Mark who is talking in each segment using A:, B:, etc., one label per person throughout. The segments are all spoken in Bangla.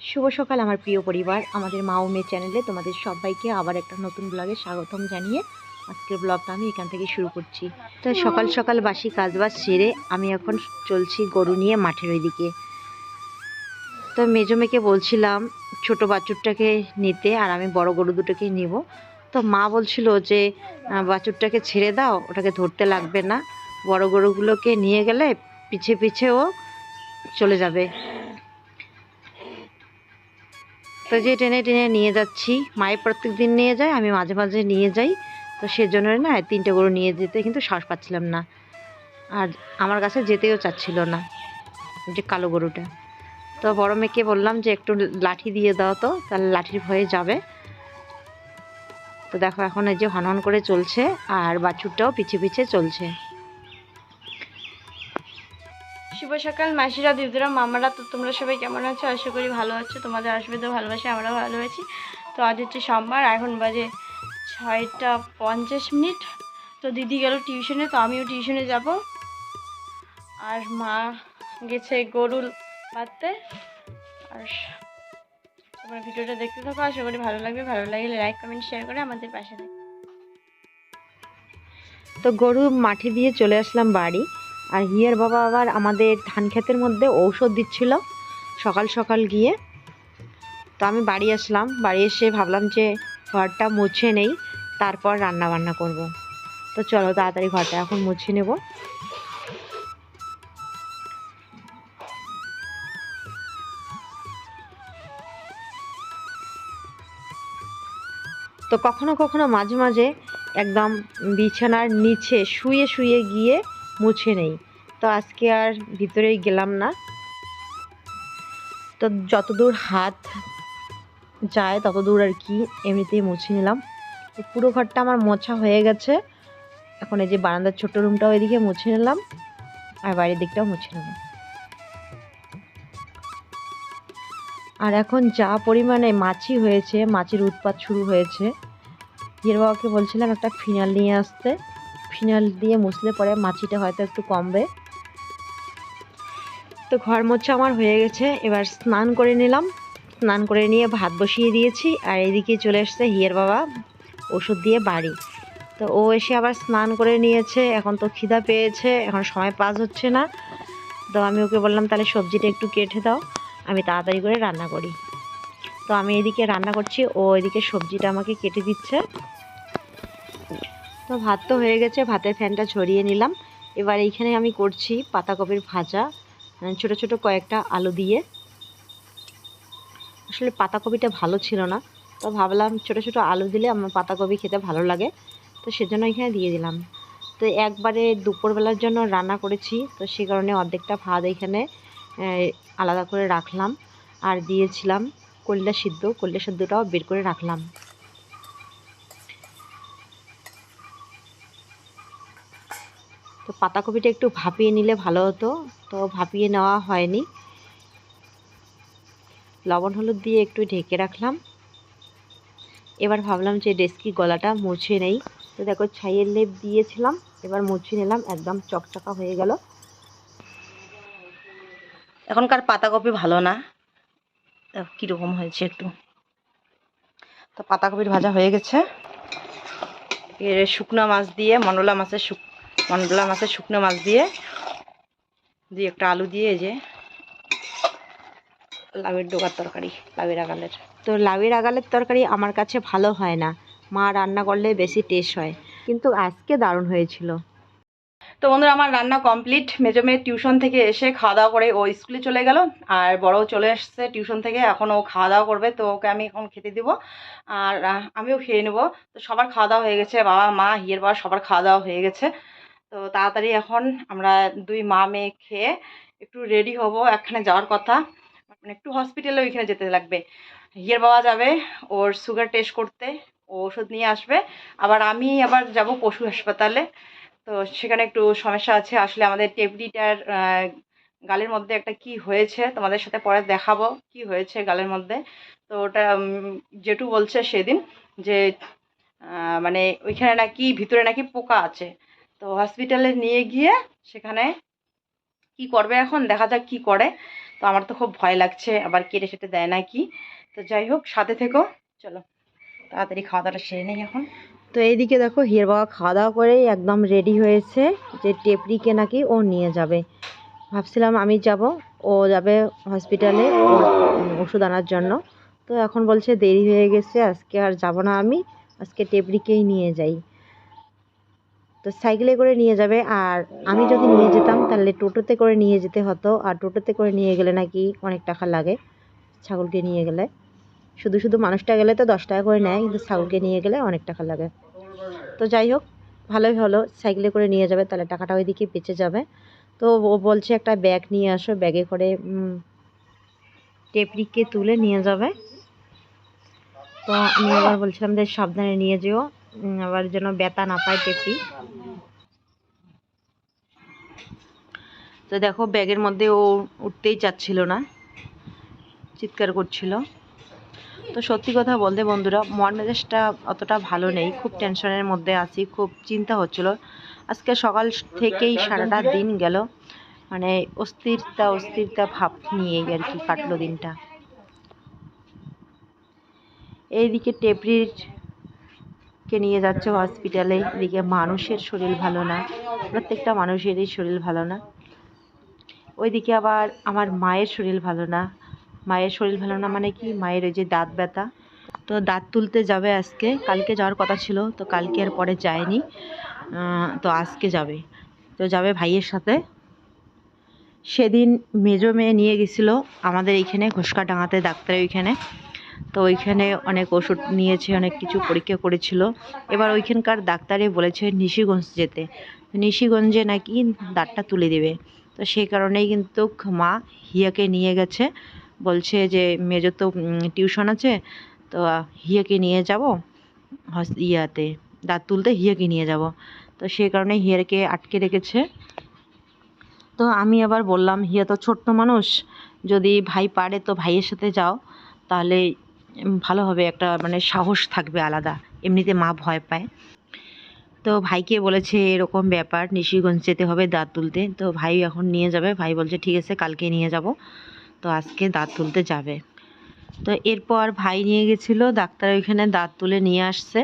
A: শুভ সকাল, আমার প্রিয় পরিবার। আমাদের মা ও মেয়ে চ্যানেলে তোমাদের সবাইকে আবার একটা নতুন ব্লগে স্বাগতম জানিয়ে আজকের ব্লগটা আমি এখান থেকে শুরু করছি। তো সকাল সকাল বাসি কাজবাজ সেরে আমি এখন চলছি গরু নিয়ে মাঠের ওইদিকে। তো মেজো মেয়েকে বলছিলাম, ছোট বাছুরটাকে নিতে আর আমি বড় গরু দুটোকে নিব। তো মা বলছিল যে বাছুরটাকে ছেড়ে দাও, ওটাকে ধরতে লাগবে না। বড় গরুগুলোকে নিয়ে গেলে পিছে পিছে ও চলে যাবে। তো যে টেনে টেনে নিয়ে যাচ্ছি, মায়ের প্রত্যেক দিন নিয়ে যায়, আমি মাঝে মাঝে নিয়ে যাই। তো সেজন্য না তিনটে গরু নিয়ে যেতে কিন্তু সাহস পাচ্ছিলাম না। আর আমার কাছে যেতেও চাচ্ছিল না যে কালো গরুটা। তো বড় মেয়েকে বললাম যে, একটু লাঠি দিয়ে দাও তো, তাহলে লাঠির ভয়ে যাবে। তো দেখো এখন এই যে হনহন করে চলছে, আর বাছুরটাও পিছে পিছে চলছে।
B: শুভ সকাল, মাসিরা, দিদিরা, মামারা। তো তোমরা সবাই কেমন আছো? আশা করি ভালো আছো। তোমাদের আসবে তো ভালোবাসে আমরাও ভালো আছি। তো আজ হচ্ছে সোমবার, এখন বাজে ছয়টা পঞ্চাশ মিনিট। তো দিদি গেল টিউশনে, তো আমিও টিউশনে যাব। আর মা গেছে গরুল বাঁধতে আর তোমরা ভিডিওটা দেখতে থাকো, আশা করি ভালো লাগবে। ভালো লাগলে লাইক কমেন্ট শেয়ার করে আমাদের পাশে
A: তো গরু মাঠে দিয়ে চলে আসলাম বাড়ি। আর হিয়ার বাবা আবার আমাদের ধান ক্ষেতের মধ্যে ঔষধ দিচ্ছিল সকাল সকাল গিয়ে। তো আমি বাড়ি আসলাম, বাড়ি এসে ভাবলাম যে ঘরটা মুছে নেই, তারপর রান্না বান্না করব। তো চলো তাড়াতাড়ি ঘরটা এখন মুছে নেব। তো কখনো কখনো মাঝে মাঝে একদম বিছানার নিচে শুয়ে শুয়ে গিয়ে মুছে নেই। তো আজকে আর ভিতরেই গেলাম না। তো যতদূর হাত যায়, ততদূর আর কি এমনিতেই মুছে নিলাম। পুরো ঘরটা আমার মোছা হয়ে গেছে। এখন এই যে বারান্দার ছোট্ট রুমটাও এদিকে মুছে নিলাম। আর বাইরের দিকটাও মুছে নিলাম। আর এখন যা পরিমাণে মাছি হয়েছে, মাছির উৎপাত শুরু হয়েছে। হিয়ের বাবাকে বলছিলাম একটা ফিনাল নিয়ে আসতে। ফিনাল দিয়ে মুছলে পরে মাছিটা হয়তো একটু কমবে। তো ঘর মোছা আমার হয়ে গেছে, এবার স্নান করে নিলাম। স্নান করে নিয়ে ভাত বসিয়ে দিয়েছি, আর এদিকে চলে এসছে হিয়ের বাবা, ওষুধ দিয়ে বাড়ি। তো ও এসে আবার স্নান করে নিয়েছে, এখন তো খিদা পেয়েছে, এখন সময় পাস হচ্ছে না। তো আমি ওকে বললাম, তাহলে সবজিটা একটু কেটে দাও, আমি তাড়াতাড়ি করে রান্না করি। তো আমি এদিকে রান্না করছি, ও এদিকে সবজিটা আমাকে কেটে দিচ্ছে। তো ভাত তো হয়ে গেছে, ভাতের ফ্যানটা ছড়িয়ে নিলাম। এবার এইখানে আমি করছি পাতাকপির ভাজা মানে ছোট ছোট কয়েকটা আলু দিয়ে। আসলে পাতাকপিটা ভালো ছিল না, তো ভাবলাম ছোট ছোট আলু দিলে আমার পাতাকপি খেতে ভালো লাগে, তো সেজন্য এখানে দিয়ে দিলাম। তো একবারে দুপুরবেলার জন্য রান্না করেছি, তো সে কারণে অর্ধেকটা ভাত এখানে আলাদা করে রাখলাম। আর দিয়েছিলাম কল্যা সিদ্ধ কল্যা সিদ্ধটাও বের করে রাখলাম। তো পাতাকপিটা একটু ভাপিয়ে নিলে ভালো হতো, তো ভাপিয়ে নেওয়া হয়নি। লবণ হলুদ দিয়ে একটু ঢেকে রাখলাম। এবার ভাবলাম যে ডেস্কি গলাটা মুছে নেই। তো দেখো ছাইয়ের লেপ দিয়েছিলাম, এবার মুছে নিলাম, একদম চকচকা হয়ে গেল।
C: এখনকার পাতাকপি ভালো না। কীরকম হয়েছে একটু। তো পাতাকপির ভাজা হয়ে গেছে। এর শুকনো মাছ দিয়ে মন্ডলা মাছের শুক মন্ডলা মাছের শুকনো মাছ দিয়ে দিয়ে একটা আলু দিয়ে যে লাউয়ের ডোকার তরকারি লাউয়ের আগালের।
A: তো লাউয়ের আগালের তরকারি আমার কাছে ভালো হয় না। মা রান্না করলে বেশি টেস্ট হয়। কিন্তু আজকে দারুণ হয়েছিল।
C: তো বন্ধুরা আমার রান্না কমপ্লিট মেজো মেয়ে টিউশন থেকে এসে খাওয়া দাওয়া করে ও স্কুলে চলে গেল। আর বড়ও চলে এসছে টিউশন থেকে। এখন ও খাওয়া দাওয়া করবে। তো ওকে আমি এখন খেতে দিব। আর আমিও খেয়ে নেব। তো সবার খাওয়া দাওয়া হয়ে গেছে। বাবা মা হিয়ের বাবা সবার খাওয়া দাওয়া হয়ে গেছে। তো তাড়াতাড়ি এখন আমরা দুই মা মেয়ে খেয়ে একটু রেডি হব একখানে যাওয়ার কথা। মানে একটু হসপিটালে ওইখানে যেতে লাগবে। হিয়ের বাবা যাবে, ওর সুগার টেস্ট করতে, ও ওষুধ নিয়ে আসবে। আবার আমি আবার যাব পশু হাসপাতালে। তো সেখানে একটু সমস্যা আছে। আসলে আমাদের টেবরিটার গালের মধ্যে একটা কি হয়েছে তোমাদের সাথে পরে দেখাবো কি হয়েছে গালের মধ্যে। তো ওটা জেঠু বলছে সেদিন যে মানে ওইখানে নাকি, ভিতরে নাকি পোকা আছে। তো হসপিটালে নিয়ে গিয়ে সেখানে কি করবে এখন? দেখা যাক কি করে। তো আমার তো খুব ভয় লাগছে। আবার কেটে সেটে দেয় না কি? তো যাই হোক, সাথে থেকো। চলো, তাড়াতাড়ি খাওয়া দাওয়াটা সেরে নেই এখন।
A: তো এইদিকে দেখো, হিয়ার বাবা খাওয়া দাওয়া করেই একদম রেডি হয়েছে যে টেপরিকে নাকি ও নিয়ে যাবে। ভাবছিলাম আমি যাব, ও যাবে হসপিটালে ওষুধ আনার জন্য। তো এখন বলছে দেরি হয়ে গেছে, আজকে আর যাব না আমি, আজকে টেপরিকেই নিয়ে যাই। তো সাইকেলে করে নিয়ে যাবে। আর আমি যদি নিয়ে যেতাম, তাহলে টোটোতে করে নিয়ে যেতে হতো। আর টোটোতে করে নিয়ে গেলে নাকি অনেক টাকা লাগে ছাগলকে নিয়ে গেলে। শুধু শুধু মানুষটা গেলে তো দশ টাকা করে নেয়, কিন্তু ছাগলকে নিয়ে গেলে অনেক টাকা লাগে। তো যাই হোক, ভালোই হলো। সাইকেলে করে নিয়ে যাবে, তাহলে টাকাটা ওইদিকে বেঁচে যাবে। তো ও বলছে একটা ব্যাগ নিয়ে আসো, ব্যাগে করে টেপরিকে তুলে নিয়ে যাবে। তো আমি আবার বলছিলাম যে সাবধানে নিয়ে যেও। আবার যেন ব্যথা না পায় টেপরি তো দেখো, ব্যাগের মধ্যে ও উঠতেই চাচ্ছিল না। চিৎকার করছিল। তো সত্যি কথা বলতে বন্ধুরা, মন মেজাজটা অতটা ভালো নেই। খুব টেনশনের মধ্যে আছি, খুব চিন্তা হচ্ছিল। আজকে সকাল থেকেই সারাটা দিন গেল। মানে অস্থিরতা অস্থিরতা ভাব নিয়ে আর কি কাটলো দিনটা। এইদিকে টেপরির কে নিয়ে যাচ্ছে হসপিটালে এদিকে মানুষের শরীর ভালো না। প্রত্যেকটা মানুষেরই শরীর ভালো না। ওইদিকে আবার আমার মায়ের শরীর ভালো না। মায়ের শরীর ভালো না মানে কি? মায়ের ওই যে দাঁত ব্যথা। তো দাঁত তুলতে যাবে আজকে। কালকে যাওয়ার কথা ছিল, তো কালকে আর পরে যায়নি। তো আজকে যাবে। তো যাবে ভাইয়ের সাথে। সেদিন মেজো মেয়ে নিয়ে গেছিল আমাদের এইখানে ঘোষকাডাঙ্গাতে ডাক্তারের ওইখানে। তো ওইখানে অনেক ওষুধ নিয়েছে, অনেক কিছু পরীক্ষা করেছিল। এবার ওইখানকার ডাক্তারে বলেছে নিশিগঞ্জ যেতে। নিশিগঞ্জে নাকি দাঁতটা তুলে দেবে। তো সেই কারণেই কিন্তু মা হিয়াকে নিয়ে গেছে। বলছে যে, মেজো তো টিউশন আছে, তো হিয়াকে নিয়ে যাব ইয়াতে। দাঁত তুলতে হিয়াকে নিয়ে যাব। তো সেই কারণে হিয়াকে আটকে রেখেছে। তো আমি আবার বললাম, হিয়া তো ছোট্ট মানুষ। যদি ভাই পারে তো ভাইয়ের সাথে যাও। তাহলে উম, ভালো হবে একটা মানে সাহস থাকবে আলাদা। এমনিতে মা ভয় পায়। তো ভাইকে বলেছে এরকম ব্যাপার নিশিগঞ্জ যেতে হবে দাঁত তুলতে। তো ভাই এখন নিয়ে যাবে ভাই বলছে ঠিক আছে কালকে নিয়ে যাব। তো আজকে দাঁত তুলতে যাবে। তো এরপর ভাই নিয়ে গেছিল ডাক্তার ওইখানে দাঁত তুলে নিয়ে আসছে।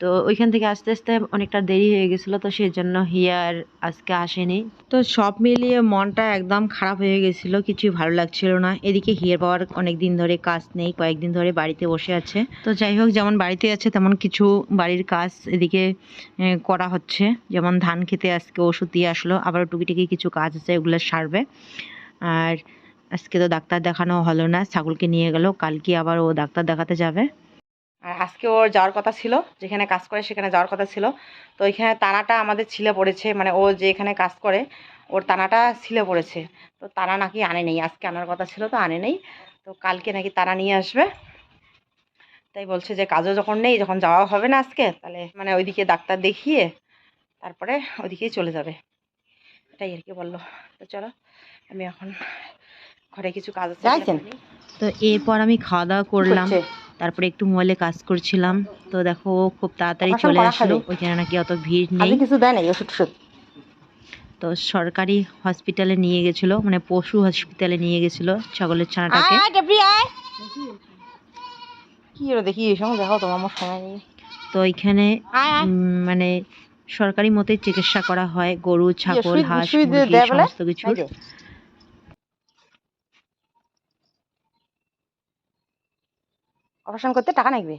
A: তো ওইখান থেকে আস্তে আস্তে অনেকটা দেরি হয়ে গেছিল, তো সেই জন্য হিয়ার আজকে আসেনি। তো সব মিলিয়ে মনটা একদম খারাপ হয়ে গেছিল, কিছুই ভালো লাগছিল না। এদিকে হিয়ার বাবার অনেক দিন ধরে কাজ নেই, কয়েকদিন ধরে বাড়িতে বসে আছে। তো যাই হোক, যেমন বাড়িতে আছে তেমন কিছু বাড়ির কাজ এদিকে করা হচ্ছে। যেমন ধান খেতে আজকে ওষুধ দিয়ে আসলো, আবার টুকিটাকি কিছু কাজ আছে, ওগুলো সারবে। আর আজকে তো ডাক্তার দেখানো হলো না, ছাগলকে নিয়ে গেল, কালকে আবার ও ডাক্তার দেখাতে যাবে।
C: আর আজকে ওর যাওয়ার কথা ছিল যেখানে কাজ করে সেখানে যাওয়ার কথা ছিল। তো ওইখানে তানাটা আমাদের ছিলে পড়েছে মানে ও যে এখানে কাজ করে ওর তানাটা ছিলে পড়েছে। তো তানা নাকি আনে নেই আজকে আনার কথা ছিল তো আনে নেই। তো কালকে নাকি তারা নিয়ে আসবে। তাই বলছে যে কাজও যখন নেই যখন যাওয়া হবে না আজকে তাহলে মানে ওইদিকে ডাক্তার দেখিয়ে তারপরে ওইদিকেই চলে যাবে। এটাই আর কি বলল। তো চলো আমি এখন ঘরে কিছু কাজ আছে?
A: তো এরপর আমি খাওয়া দাওয়া করলাম। তারপরে একটু মোবাইলে কাজ করছিলাম। তো দেখো ও খুব তাড়াতাড়ি চলে আসলো। ওইখানে নাকি অত ভিড় নেই।
C: কিছু দেয় নাই ওষুধ
A: তো সরকারি হসপিটালে নিয়ে গেছিল মানে পশু হসপিটালে নিয়ে গেছিল ছাগলের ছানাটাকে।
C: কি দেখি এই সময় দেখো তোমার আমার সময় নেই।
A: তো উম, মানে সরকারি মতে চিকিৎসা করা হয় গরু ছাগল হাঁস মুরগি সমস্ত কিছু
C: এই যে। অপারেশন করতে টাকা লাগবে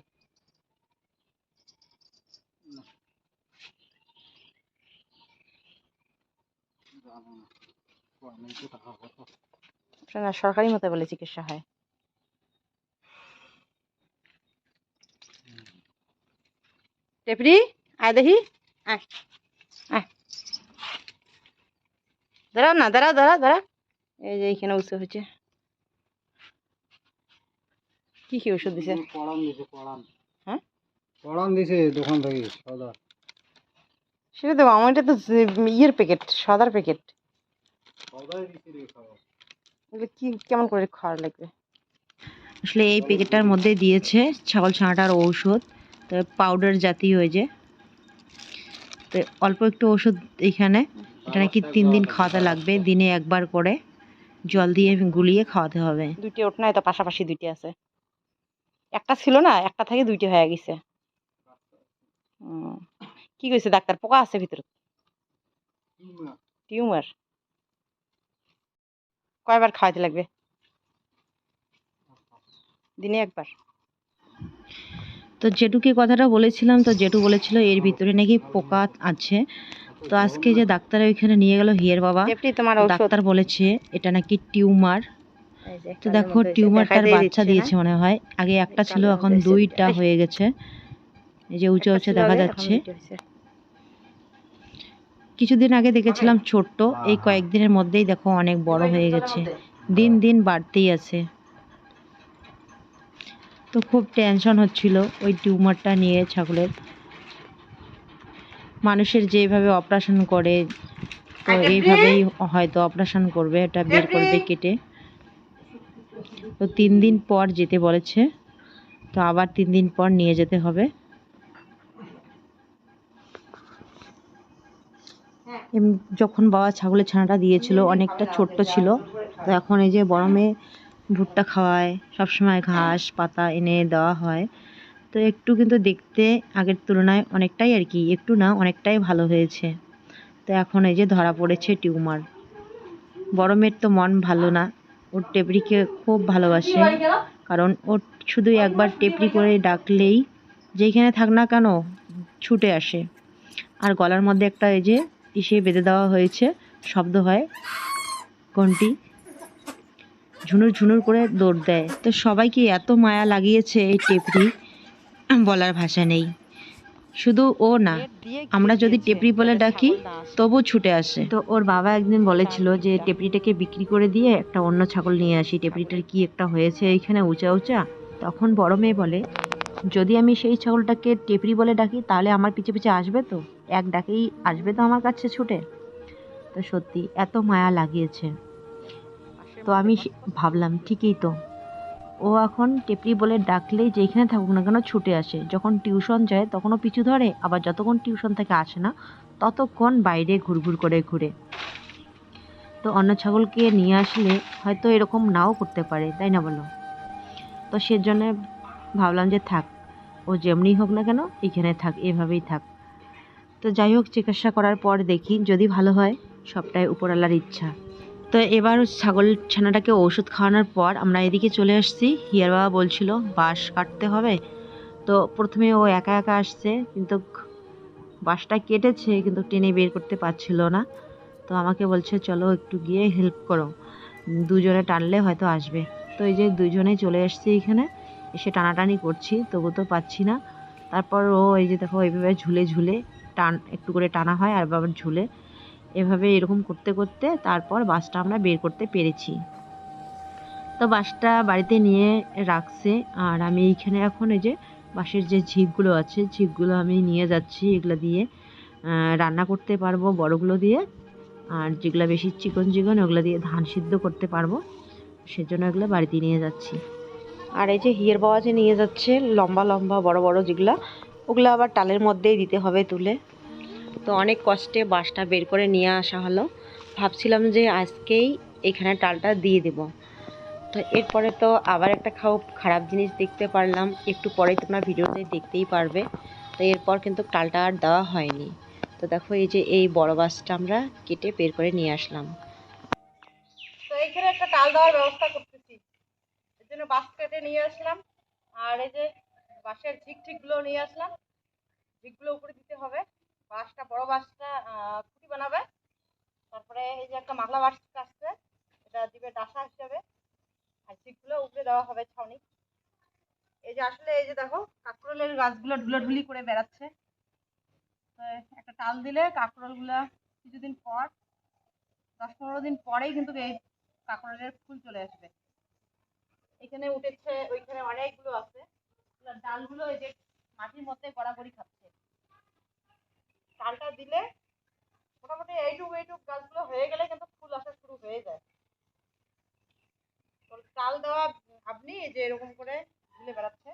C: না, সরকারি মতে বলে চিকিৎসা হয়। টেপরি আয় দেখি। আয়। আয়। দাঁড়াও না দাঁড়াও দাঁড়াও দাঁড়া এই যে এইখানে উৎস হয়েছে। কি কি ওষুধ দিছে?
D: পড়ান দিছে পড়ান
C: হ্যাঁ?
D: পড়ান দিছে দোকান থেকে সদা।
C: সেটা তো আমার এটা তো ইয়ের প্যাকেট সাদার প্যাকেট এগুলো কি কেমন করে খাওয়ার লাগবে?
A: আসলে এই প্যাকেটটার মধ্যে দিয়েছে ছাগল ছানাটার ঔষধ তো পাউডার জাতীয় হয়ে যে। তো অল্প একটু ওষুধ এখানে এটা নাকি তিন দিন খাওয়াতে লাগবে দিনে একবার করে। জল দিয়ে গুলিয়ে খাওয়াতে হবে।
C: দুইটি ওঠ নাই তো পাশাপাশি দুইটি আছে। একটা ছিল না একটা থেকে দুইটি হয়ে গেছে। কি কইছে ডাক্তার? পোকা আছে ভিতরে? টিউমার। কয়বার খাওয়াতে লাগবে? দিনে একবার।
A: তো জেঠুকে কথাটা বলেছিলাম? তো জেঠু বলেছিল এর ভিতরে নাকি পোকা আছে। তো আজকে যে ডাক্তার ওইখানে নিয়ে গেল হিয়ের বাবা ডাক্তার বলেছে এটা নাকি টিউমার। তো দেখো টিউমারটার বাচ্চা দিয়েছে মনে হয়। আগে একটা ছিল এখন দুইটা হয়ে গেছে। এই যে উঁচু উঁচু দেখা যাচ্ছে। কিছুদিন আগে দেখেছিলাম ছোট্ট এই কয়েকদিনের মধ্যেই দেখো অনেক বড় হয়ে গেছে। দিন দিন বাড়তেই আছে। তো খুব টেনশন হচ্ছিল ওই টিউমারটা নিয়ে ছাগলের। মানুষের যেভাবে অপারেশন করে তো এইভাবেই হয়তো অপারেশন করবে এটা বের করবে কেটে। তো তিন দিন পর যেতে বলেছে, তো আবার তিন দিন পর নিয়ে যেতে হবে। যখন বাবা ছাগলের ছানাটা দিয়েছিল, অনেকটা ছোট্ট ছিল, তো এখন এই যে মেয়ে ভুট্টা খাওয়ায়, সবসময় ঘাস, পাতা এনে দেওয়া হয়, তো একটু কিন্তু দেখতে আগের তুলনায় অনেকটাই আর কি, একটু না, অনেকটাই ভালো হয়েছে। তো এখন এই যে ধরা পড়েছে টিউমার। মেয়ের তো মন ভালো না। ওর টেপরিকে খুব ভালোবাসে। কারণ ওর শুধু একবার টেপরি করে ডাকলেই যেখানে থাক না কেন ছুটে আসে। আর গলার মধ্যে একটা এই যে ইসে বেঁধে দেওয়া হয়েছে, শব্দ হয় কোনটি? ঝুনুর ঝুনুর করে দৌড় দেয়। তো সবাইকে এত মায়া লাগিয়েছে এই টেপরি বলার ভাষা নেই। শুধু ও না আমরা যদি টেপরি বলে ডাকি তবু ছুটে আসে। তো ওর বাবা একদিন বলেছিল যে টেপরিটাকে বিক্রি করে দিয়ে একটা অন্য ছাগল নিয়ে আসি। টেপরিটার কি একটা হয়েছে এইখানে উঁচা উঁচা? তখন বড় মেয়ে বলে যদি আমি সেই ছাগলটাকে টেপরি বলে ডাকি তাহলে আমার পিছে পিছে আসবে তো? এক ডাকেই আসবে তো আমার কাছে ছুটে? তো সত্যি এত মায়া লাগিয়েছে। তো আমি সে- ভাবলাম ঠিকই তো। ও এখন টেপরি বলে ডাকলেই যেখানে থাকুক না কেন ছুটে আসে। যখন টিউশন যায়, তখনও পিছু ধরে, আবার যতক্ষণ টিউশন থেকে আসে না, ততক্ষণ বাইরে ঘুরঘুর করে ঘুরে। তো অন্য ছাগলকে নিয়ে আসলে হয়তো এরকম নাও করতে পারে, তাই না বলো? তো সেজন্য ভাবলাম যে থাক, ও যেমনি হোক না কেন, এখানে থাক, এভাবেই থাক। তো যাই হোক, চিকিৎসা করার পর দেখি যদি ভালো হয়, সবটাই উপরওয়ালার ইচ্ছা। তো এবার ছাগল ছানাটাকে ওষুধ খাওয়ানোর পর আমরা এদিকে চলে আসছি। হিয়ার বাবা বলছিল, বাঁশ কাটতে হবে। তো প্রথমে ও একা একা আসছে, কিন্তু বাঁশটা কেটেছে, কিন্তু টেনে বের করতে পারছিল না। তো আমাকে বলছে, চলো একটু গিয়ে হেল্প করো। দুজনে টানলে হয়তো আসবে। তো এই যে দুজনেই চলে এসছি এখানে। এসে টানাটানি করছি, তবু তো পাচ্ছি না। তারপর ও এই যে দেখো, এইভাবে ঝুলে ঝুলে টান, একটু করে টানা হয় আর বাবার ঝুলে। এভাবে এরকম করতে করতে তারপর বাসটা আমরা বের করতে পেরেছি। তো বাসটা বাড়িতে নিয়ে রাখছে আর আমি এইখানে এখন এই যে বাঁশের যে ঝিকগুলো আছে, ঝিকগুলো আমি নিয়ে যাচ্ছি এগুলো দিয়ে রান্না করতে পারব বড়গুলো দিয়ে আর যেগুলো বেশি চিকন চিকন ওগুলো দিয়ে ধান সিদ্ধ করতে পারব, সেজন্য এগুলো বাড়িতে নিয়ে যাচ্ছি। আর এই যে হিয়ের বাবা যে নিয়ে যাচ্ছে লম্বা লম্বা বড় বড় যেগুলো, ওগুলো আবার টালের মধ্যেই দিতে হবে তুলে। তো অনেক কষ্টে বাঁশটা বের করে নিয়ে আসা হলো। ভাবছিলাম যে আজকেই এখানে টালটা দিয়ে দেব। তো এরপরে তো আবার একটা খাও খারাপ জিনিস দেখতে পারলাম। একটু পরেই তোমরা ভিডিওতে দেখতেই পারবে। তো এরপর কিন্তু টালটা আর দেওয়া হয়নি। তো দেখো এই যে এই বড় বাসটা আমরা কেটে বের করে নিয়ে আসলাম।
C: তো এইখানে একটা টাল দেওয়ার ব্যবস্থা করতেছি। জন্য নিয়ে আসলাম। আর এই যে বাঁশের ঝিক ঝিকগুলো নিয়ে আসলাম। ঝিকগুলো উপরে দিতে হবে বাঁশটা বড় বাঁশটা আহ, খুঁটি বানাবে তারপরে যে একটা আসছে, এটা দিবে ডাসা হিসাবে। আর ঝিকগুলো উপরে দেওয়া হবে ছাউনি। এই যে আসলে, এই যে দেখো, কাঁকরোলের গাছগুলো ঢুলাঢুলি করে বেড়াচ্ছে। একটা টাল দিলে কাঁকরোলগুলো কিছুদিন পর, দশ পনেরো দিন পরেই কিন্তু এই কাঁকড়ের ফুল চলে আসবে। এখানে উঠেছে, ওইখানে অনেকগুলো আছে। ডালগুলো এই যে মাটির মধ্যে গড়াগড়ি খাচ্ছে। ডালটা দিলে মোটামুটি এইটুক এইটুক গাছগুলো হয়ে গেলে কিন্তু ফুল আসা শুরু হয়ে যায়। ডাল দেওয়া আপনি যে এরকম করে ঝুলে বেড়াচ্ছে?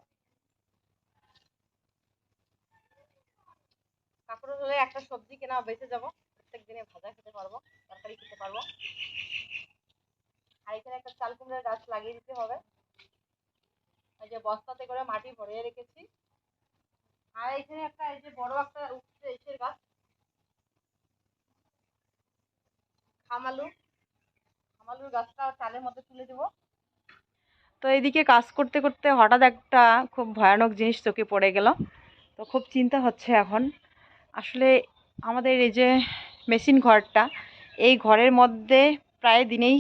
C: কাঁকড় হলে একটা সবজি কেনা বেঁচে যাব, প্রত্যেক দিনে ভাজা খেতে পারব, তরকারি খেতে পারব। আর এখানে একটা চাল কুমড়োর গাছ লাগিয়ে দিতে হবে। এই যে বস্তাতে করে মাটি ভরিয়ে রেখেছি। আর এখানে একটা, এই যে বড় একটা উঠছে এসের গাছ। খামালু খামালুর গাছটা চালের মধ্যে তুলে দেবো। তো এইদিকে কাজ করতে করতে হঠাৎ একটা খুব ভয়ানক জিনিস চোখে পড়ে গেল। তো খুব চিন্তা হচ্ছে এখন। আসলে আমাদের এই যে মেশিন ঘরটা, এই ঘরের মধ্যে প্রায় দিনেই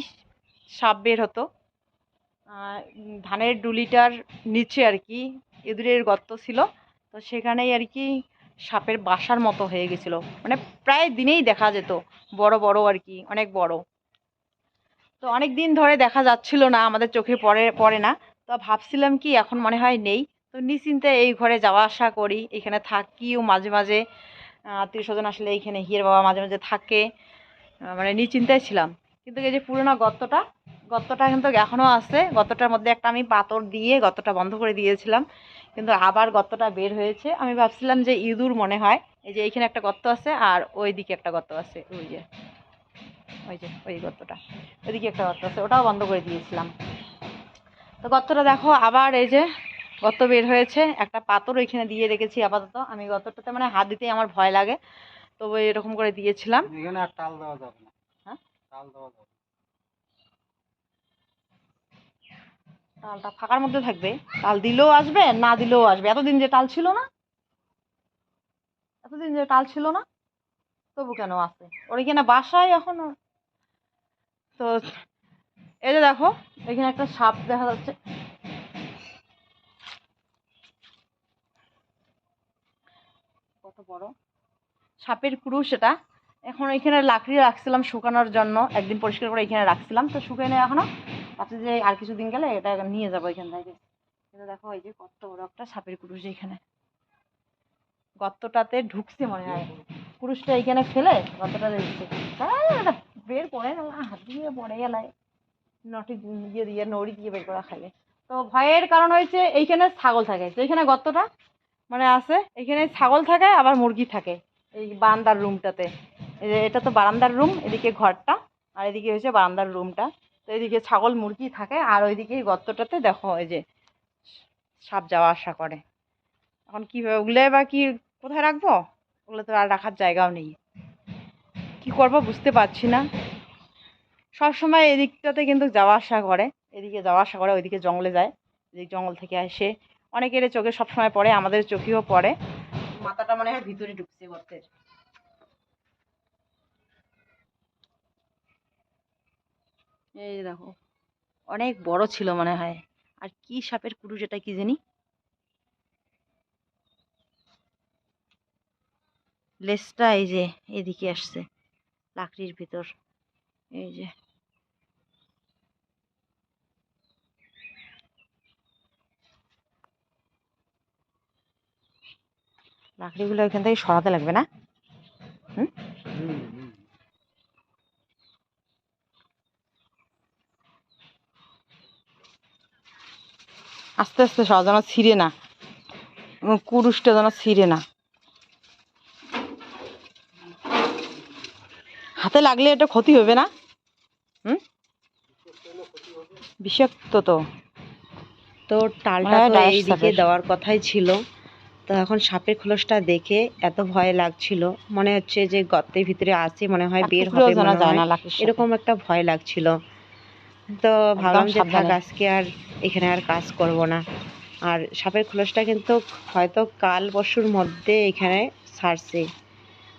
C: সাপ বের হতো। ধানের ডুলিটার নিচে আর কি ইঁদুরের গর্ত ছিল। তো সেখানেই আর কি সাপের বাসার মতো হয়ে গেছিল। মানে প্রায় দিনেই দেখা যেত। বড় বড় আর কি, অনেক বড়। তো অনেক দিন ধরে দেখা যাচ্ছিল না, আমাদের চোখে পড়ে পড়ে না। তো ভাবছিলাম কি, এখন মনে হয় নেই। তো নিশ্চিন্তে এই ঘরে যাওয়া আসা করি। এখানে থাকিও মাঝে মাঝে। আত্মীয় স্বজন আসলে এইখানে হিয়ের বাবা মাঝে মাঝে থাকে। মানে নিশ্চিন্তায় ছিলাম। কিন্তু এই যে পুরোনো গর্তটা গর্তটা কিন্তু এখনও আছে। গর্তটার মধ্যে একটা আমি পাথর দিয়ে গর্তটা বন্ধ করে দিয়েছিলাম। কিন্তু আবার গর্তটা বের হয়েছে। আমি ভাবছিলাম যে ইঁদুর মনে হয়। এই যে এইখানে একটা গর্ত আছে আর ওই দিকে একটা গর্ত আছে। ওই যে ওই যে ওই গর্তটা। ওইদিকে একটা গর্ত আছে। ওটাও বন্ধ করে দিয়েছিলাম। তো গর্তটা দেখো আবার এই যে গর্ত বের হয়েছে। একটা পাথর ওইখানে দিয়ে রেখেছি আপাতত। আমি গর্তটাতে মানে হাত দিতেই আমার ভয় লাগে। তবু এরকম করে দিয়েছিলাম।
D: এখানে আর টাল দেওয়া যাবে না।
C: হ্যাঁ?
D: টাল দেওয়া যাবে
C: তালটা ফাঁকার মধ্যে থাকবে। তাল দিলেও আসবে, না দিলেও আসবে। এতদিন যে তাল ছিল না, এতদিন যে তাল ছিল না, তবু কেন আছে? ওর এখানে বাসায় এখনও তো এই যে দেখো, এখানে একটা সাপ দেখা যাচ্ছে। কত বড়। সাপের ক্রুশ এটা এখন এখানে লাকড়ি রাখছিলাম শুকানোর জন্য। একদিন পরিষ্কার করে এখানে রাখছিলাম। তো শুকানো এখনও। ভাবছি যে আর কিছুদিন গেলে এটা নিয়ে যাব এখান থেকে। এটা দেখো এই যে কত বড় একটা সাপের কুরুশ এখানে। গর্তটাতে ঢুকছে মনে হয়। কুরুশটা এইখানে ফেলে গর্তটা এটা বের করে না, হাত দিয়ে পড়ে গেলায়। নটি দিয়ে দিয়ে, নড়ি দিয়ে বের করা খাইলে। তো ভয়ের কারণ হয়েছে এইখানে ছাগল থাকে। তো এইখানে গর্তটা মানে আছে, এখানে ছাগল থাকে, আবার মুরগি থাকে। এই বারান্দার রুমটাতে এটা তো বারান্দার রুম এদিকে ঘরটা, আর এদিকে হচ্ছে বারান্দার রুমটা তো এদিকে ছাগল, মুরগি থাকে আর ওইদিকে গর্তটাতে দেখো ওই যে সাপ যাওয়া আসা করে। এখন কীভাবে ওগুলো বা কি কোথায় রাখব? ওগুলো তো আর রাখার জায়গাও নেই। কি করব বুঝতে পারছি না। সব সময় এদিকটাতে কিন্তু যাওয়া আসা করে। এদিকে যাওয়া আসা করে, ওইদিকে জঙ্গলে যায়। এদিক জঙ্গল থেকে আসে। অনেকের চোখে সব সময় পড়ে, আমাদের চোখেও পড়ে। মাথাটা মনে হয় ভিতরে ঢুকছে গর্তের। এই দেখো অনেক বড় ছিল মনে হয়। আর কি সাপের কুরুশ এটা কি জানি? লেজটা এই যে এদিকে আসছে লাকড়ির ভিতর। এই যে। লাকড়িগুলো এখান থেকে সরাতে লাগবে না?
D: হুম,
C: আস্তে আস্তে যেন ছিঁড়ে না। এবং কুরুশটা যেন ছিঁড়ে না। হাতে লাগলে এটা ক্ষতি হবে না? হুম? বিষাক্ত তো।
A: তো টালটা
C: হ্যাঁ,
A: তো এইদিকে দেওয়ার কথাই ছিল। তো এখন সাপের খোলসটা দেখে এত ভয় লাগছিল। মনে হচ্ছে যে গর্তের ভিতরে আছে মনে হয় বের হবে মনে এরকম একটা ভয় লাগছিল। তো ভাবলাম যে থাক আজকে আর এখানে আর কাজ করব না। আর সাপের খোলসটা কিন্তু হয়তো কাল পরশুর মধ্যে এখানে ছাড়ছে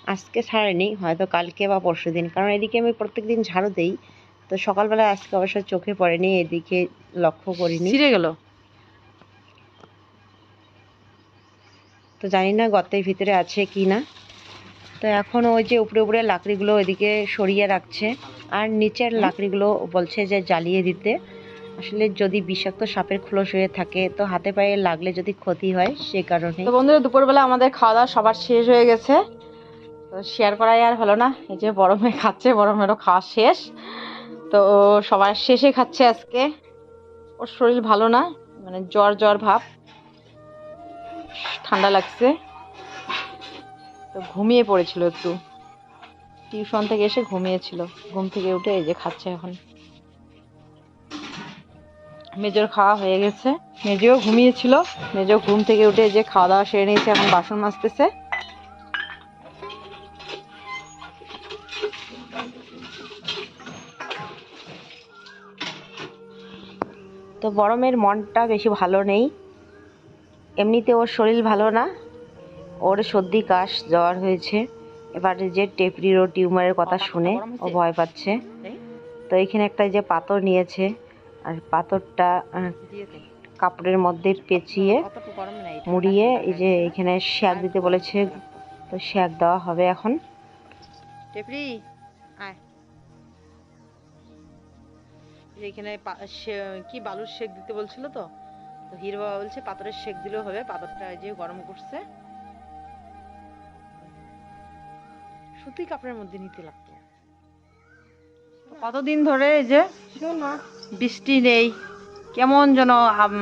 A: আজকে ছাড়েনি হয়তো কালকে বা পরশু দিন। কারণ এদিকে আমি প্রত্যেক দিন ঝাড়ু দেই। তো সকালবেলা আজকে অবশ্য চোখে পড়েনি এদিকে লক্ষ্য করিনি।
C: ছিঁড়ে গেল?
A: তো জানি না গর্তের ভিতরে আছে কি না। তো এখন ওই যে উপরে উপরে লাকড়িগুলো ওইদিকে সরিয়ে রাখছে। আর নিচের লাকড়িগুলো বলছে যে জ্বালিয়ে দিতে। আসলে যদি বিষাক্ত সাপের খোলস হয়ে থাকে, তো হাতে পায়ে লাগলে যদি ক্ষতি হয়, সে কারণে
C: তো বন্ধুরা, দুপুরবেলা আমাদের খাওয়া দাওয়া সবার শেষ হয়ে গেছে। তো শেয়ার করাই আর হলো না। এই যে বড় মেয়ে খাচ্ছে, বড় মেয়েরও খাওয়া শেষ। তো সবার শেষে খাচ্ছে আজকে। ওর শরীর ভালো না মানে জ্বর জ্বর ভাব। ঠান্ডা লাগছে। তো ঘুমিয়ে পড়েছিল একটু। টিউশন থেকে এসে ঘুমিয়েছিল। ঘুম থেকে উঠে এই যে খাচ্ছে এখন। মেজোর খাওয়া হয়ে গেছে। মেজও ঘুমিয়েছিল। মেজো ঘুম থেকে উঠে যে খাওয়া দাওয়া সেরে নিয়েছে, এখন বাসন মাজতেছে।
A: তো বড় মেয়ের মনটা বেশি ভালো নেই। এমনিতে ওর শরীর ভালো না। ওর সর্দি কাশ জ্বর হয়েছে। এবার যে টেপরির ও টিউমারের কথা শুনে ও ভয় পাচ্ছে। তো এখানে একটা যে পাথর নিয়েছে আর পাথরটা কাপড়ের মধ্যে পেঁচিয়ে মুড়িয়ে এই যে এখানে শ্যাক দিতে বলেছে তো শ্যাক দেওয়া হবে এখন।
C: টেপরি আয়। এখানে কি বালুর শেক দিতে বলছিল তো? তো হির বাবা বলছে পাথরের শেক দিলেও হবে পাথরটা এই যে গরম করছে। সুতি কাপড়ের মধ্যে নিতে লাগতো। কতদিন ধরে এই যে বৃষ্টি নেই কেমন যেন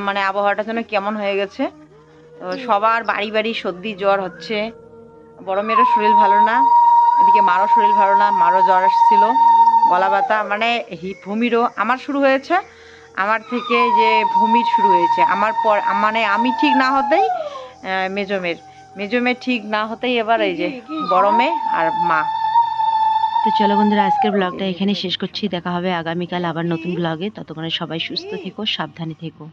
C: মানে আবহাওয়াটা যেন কেমন হয়ে গেছে। তো সবার বাড়ি বাড়ি সর্দি জ্বর হচ্ছে। বড় মেয়েরও শরীর ভালো না এদিকে মারও শরীর ভালো না মারও জ্বর আসছিল। গলা ব্যথা মানে ভূমিরও আমার শুরু হয়েছে আমার থেকে যে ভূমির শুরু হয়েছে। আমার পর মানে আমি ঠিক না হতেই আহ, মেজমের মেয়ে ঠিক না হতেই এবার এই যে বড় মেয়ে আর মা।
A: তো চলো বন্ধুরা আজকের ব্লগটা এখানে শেষ করছি। দেখা হবে আগামীকাল আবার নতুন ব্লগে ততক্ষণে সবাই সুস্থ থেকো সাবধানে থেকো।